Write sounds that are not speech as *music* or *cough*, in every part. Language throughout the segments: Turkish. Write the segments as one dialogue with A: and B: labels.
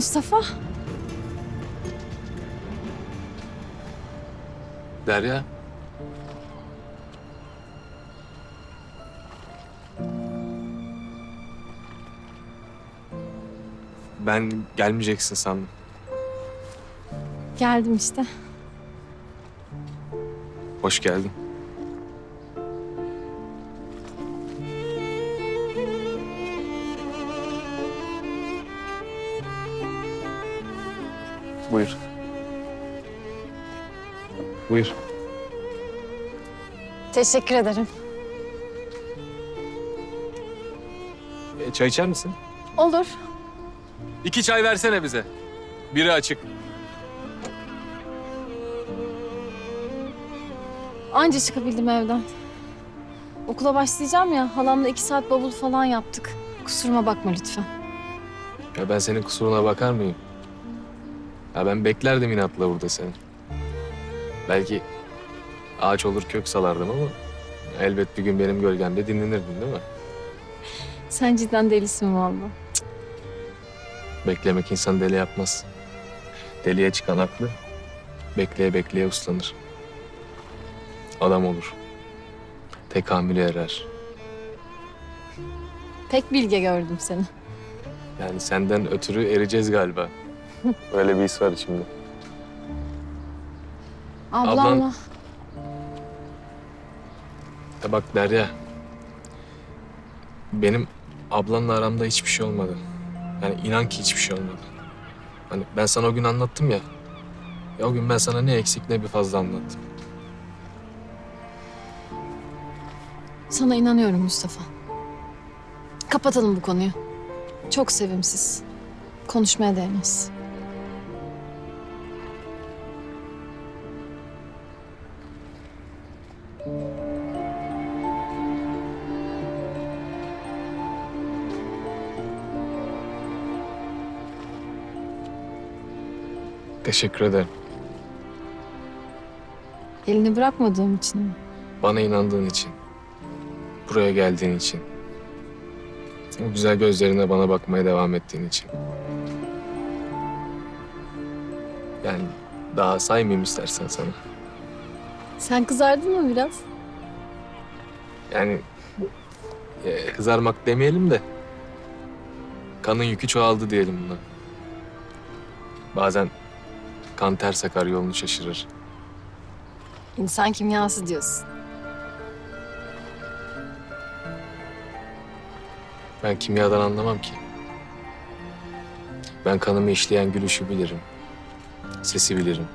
A: Mustafa,
B: Derya. Ben gelmeyeceksin sandım.
A: geldim işte.
B: Hoş geldin. Buyur. Buyur.
A: Teşekkür ederim.
B: E, çay içer misin?
A: Olur.
B: İki çay versene bize. Biri açık.
A: Anca çıkabildim evden. Okula başlayacağım ya, halamla iki saat bavul falan yaptık. Kusuruma bakma lütfen.
B: Ya ben senin kusuruna bakar mıyım? Ya ben beklerdim inatla burada seni. Belki ağaç olur kök salardım ama elbet bir gün benim gölgemde dinlenirdin değil mi?
A: Sen cidden delisin vallahi.
B: Beklemek insan deli yapmaz. Deliye çıkan aklı bekleye bekleye uslanır. Adam olur. Tekamülü erer.
A: Pek bilge gördüm seni.
B: Yani senden ötürü ereceğiz galiba. Öyle bir his var içimde.
A: Ablamla.
B: Ya bak Derya. Benim ablanla aramda hiçbir şey olmadı. Yani inan ki hiçbir şey olmadı. Hani ben sana o gün anlattım ya. Ya o gün ben sana ne eksik ne bir fazla anlattım.
A: Sana inanıyorum Mustafa. Kapatalım bu konuyu. Çok sevimsiz. Konuşmaya değmez.
B: Teşekkür ederim.
A: Elini bırakmadığım için mi?
B: Bana inandığın için. Buraya geldiğin için. O güzel gözlerine bana bakmaya devam ettiğin için. Yani daha saymayayım istersen sana.
A: Sen kızardın mı biraz?
B: Yani e, kızarmak demeyelim de kanın yükü çoğaldı diyelim buna. Bazen kan ters akar yolunu şaşırır.
A: İnsan kimyası diyorsun.
B: Ben kimyadan anlamam ki. Ben kanımı işleyen gülüşü bilirim. Sesi bilirim.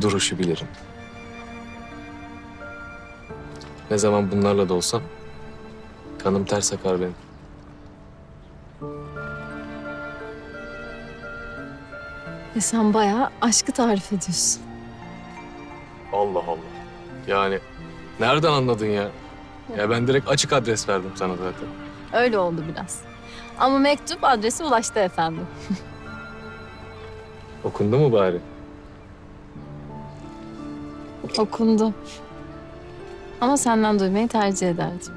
B: Duruşu bilirim. Ne zaman bunlarla da olsam kanım ters akar benim.
A: Ve sen bayağı aşkı tarif ediyorsun.
B: Allah Allah. Yani nereden anladın ya? Ya ben direkt açık adres verdim sana zaten.
A: Öyle oldu biraz. Ama mektup adrese ulaştı efendim. *laughs*
B: Okundu mu bari?
A: Okundu. Ama senden duymayı tercih ederdim.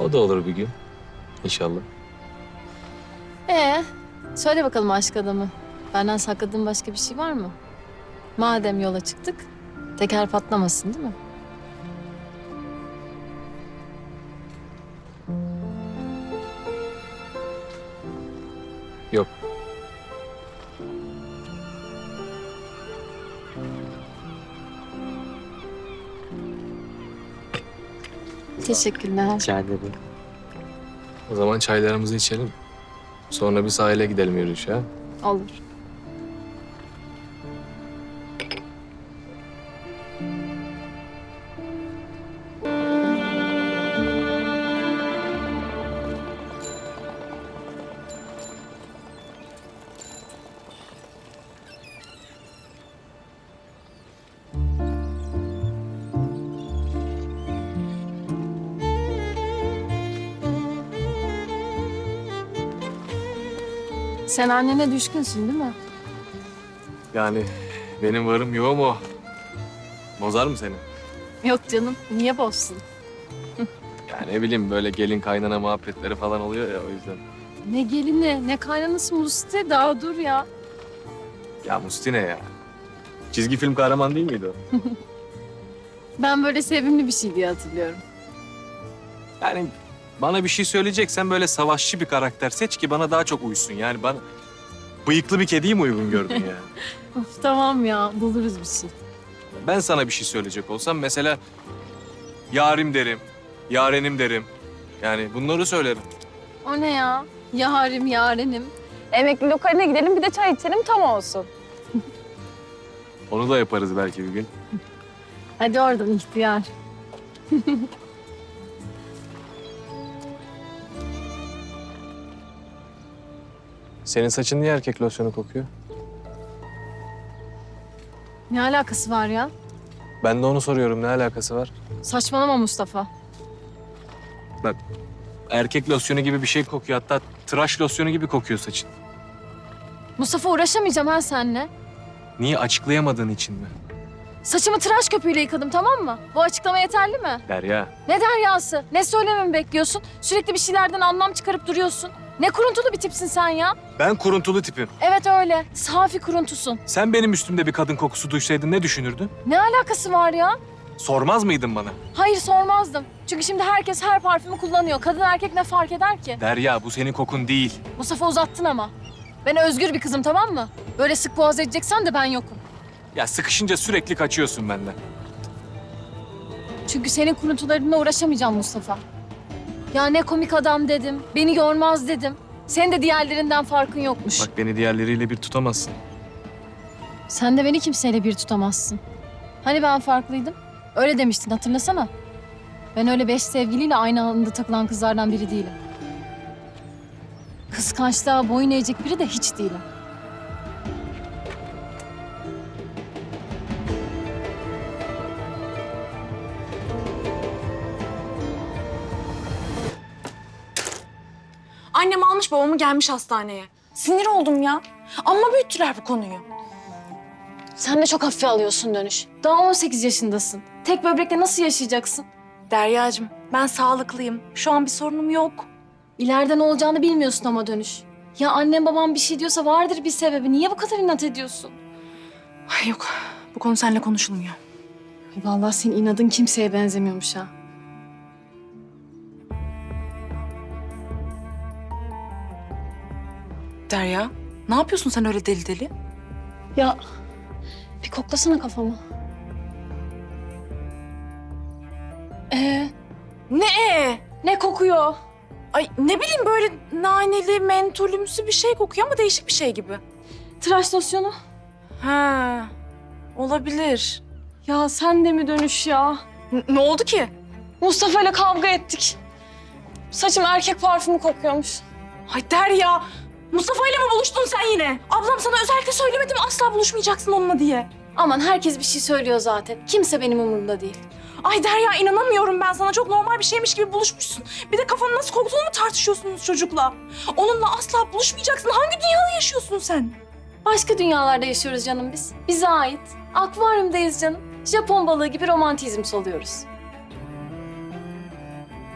B: O da olur bir gün. İnşallah.
A: Ee, söyle bakalım aşk adamı. Benden sakladığın başka bir şey var mı? Madem yola çıktık, teker patlamasın değil mi? Teşekkürler.
C: Rica ederim.
B: O zaman çaylarımızı içelim. Sonra bir sahile gidelim yürüyüşe. ha?
A: Olur. Sen annene düşkünsün değil mi?
B: Yani benim varım yoğum o. Bozar mı seni?
A: Yok canım, niye bozsun?
B: Ya ne bileyim böyle gelin kaynana muhabbetleri falan oluyor ya o yüzden.
A: Ne gelini ne kaynanası Musti daha dur ya.
B: Ya Musti ne ya? Çizgi film kahraman değil miydi o? *laughs*
A: Ben böyle sevimli bir şey diye hatırlıyorum.
B: Yani bana bir şey söyleyeceksen böyle savaşçı bir karakter seç ki bana daha çok uysun. Yani bana bıyıklı bir kediyi mi uygun gördün yani? *laughs*
A: Of tamam ya buluruz bir şey.
B: Ben sana bir şey söyleyecek olsam mesela yarim derim, yarenim derim. Yani bunları söylerim.
A: O ne ya? Yarim yarenim. Emekli lokaline gidelim bir de çay içelim tam olsun.
B: Onu da yaparız belki bir gün.
A: Hadi oradan ihtiyar. *laughs*
B: Senin saçın niye erkek losyonu kokuyor?
A: Ne alakası var ya?
B: Ben de onu soruyorum. Ne alakası var?
A: Saçmalama Mustafa.
B: Erkek losyonu gibi bir şey kokuyor. Hatta tıraş losyonu gibi kokuyor saçın.
A: Mustafa uğraşamayacağım ha seninle.
B: Niye açıklayamadığın için mi?
A: Saçımı tıraş köpüğüyle yıkadım tamam mı? Bu açıklama yeterli mi?
B: Derya.
A: Ne deryası? Ne söylememi bekliyorsun? Sürekli bir şeylerden anlam çıkarıp duruyorsun. Ne kuruntulu bir tipsin sen ya.
B: Ben kuruntulu tipim.
A: Evet öyle. Safi kuruntusun.
B: Sen benim üstümde bir kadın kokusu duysaydın ne düşünürdün?
A: Ne alakası var ya?
B: Sormaz mıydın bana?
A: Hayır sormazdım. Çünkü şimdi herkes her parfümü kullanıyor. Kadın erkek ne fark eder ki?
B: Derya bu senin kokun değil.
A: Mustafa uzattın ama. Ben özgür bir kızım tamam mı? Böyle sık boğaz edeceksen de ben yokum.
B: Ya sıkışınca sürekli kaçıyorsun benden.
A: Çünkü senin kuruntularınla uğraşamayacağım Mustafa. Ya ne komik adam dedim. Beni yormaz dedim. Senin de diğerlerinden farkın yokmuş.
B: Bak beni diğerleriyle bir tutamazsın.
A: Sen de beni kimseyle bir tutamazsın. Hani ben farklıydım? Öyle demiştin hatırlasana. Ben öyle beş sevgiliyle aynı anda takılan kızlardan biri değilim. Kıskançlığa boyun eğecek biri de hiç değilim.
C: Annem almış babamı gelmiş hastaneye. Sinir oldum ya. Amma büyüttüler bu konuyu.
A: Sen de çok hafife alıyorsun dönüş. Daha 18 yaşındasın. Tek böbrekle nasıl yaşayacaksın?
C: Deryacığım ben sağlıklıyım. Şu an bir sorunum yok.
A: İleride ne olacağını bilmiyorsun ama dönüş. Ya annem babam bir şey diyorsa vardır bir sebebi. Niye bu kadar inat ediyorsun?
C: Ay yok bu konu seninle konuşulmuyor.
A: Ay Vallahi senin inadın kimseye benzemiyormuş ha.
C: Derya ne yapıyorsun sen öyle deli deli?
A: Ya bir koklasana kafamı. Ee,
C: Ne ee?
A: ne kokuyor?
C: Ay ne bileyim böyle naneli, mentolümsü bir şey kokuyor ama değişik bir şey gibi.
A: Tıraş losyonu.
C: Ha olabilir.
A: Ya sen de mi dönüş ya?
C: N- ne oldu ki?
A: Mustafa ile kavga ettik. Saçım erkek parfümü kokuyormuş.
C: Ay Derya Mustafa ile mi buluştun sen yine? Ablam sana özellikle söylemedim asla buluşmayacaksın onunla diye.
A: Aman herkes bir şey söylüyor zaten. Kimse benim umurumda değil.
C: Ay Derya inanamıyorum ben sana. Çok normal bir şeymiş gibi buluşmuşsun. Bir de kafanın nasıl koktuğunu mu tartışıyorsunuz çocukla? Onunla asla buluşmayacaksın. Hangi dünyada yaşıyorsun sen?
A: Başka dünyalarda yaşıyoruz canım biz. Bize ait. Akvaryumdayız canım. Japon balığı gibi romantizm soluyoruz.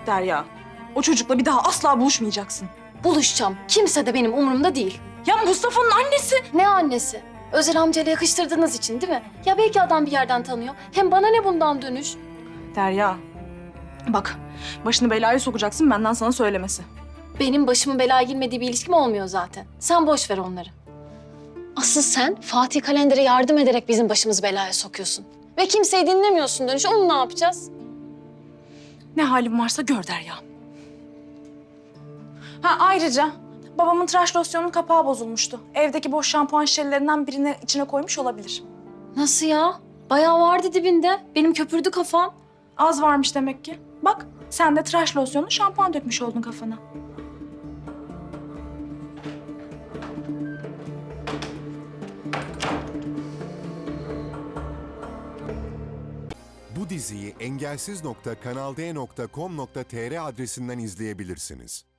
C: Derya, o çocukla bir daha asla buluşmayacaksın.
A: Buluşacağım. Kimse de benim umurumda değil.
C: Ya Mustafa'nın annesi.
A: Ne annesi? Özel amcayla yakıştırdığınız için değil mi? Ya belki adam bir yerden tanıyor. Hem bana ne bundan dönüş?
C: Derya, bak başını belaya sokacaksın benden sana söylemesi.
A: Benim başımın belaya girmediği bir ilişkim olmuyor zaten. Sen boş ver onları. Asıl sen Fatih Kalender'e yardım ederek bizim başımızı belaya sokuyorsun. Ve kimseyi dinlemiyorsun dönüş. Onu ne yapacağız?
C: Ne halim varsa gör Derya. Ha ayrıca babamın tıraş losyonunun kapağı bozulmuştu. Evdeki boş şampuan şişelerinden birini içine koymuş olabilir.
A: Nasıl ya? Bayağı vardı dibinde. Benim köpürdü kafam.
C: Az varmış demek ki. Bak sen de tıraş losyonu şampuan dökmüş oldun kafana.
D: Bu diziyi engelsiz.kanalde.com.tr adresinden izleyebilirsiniz.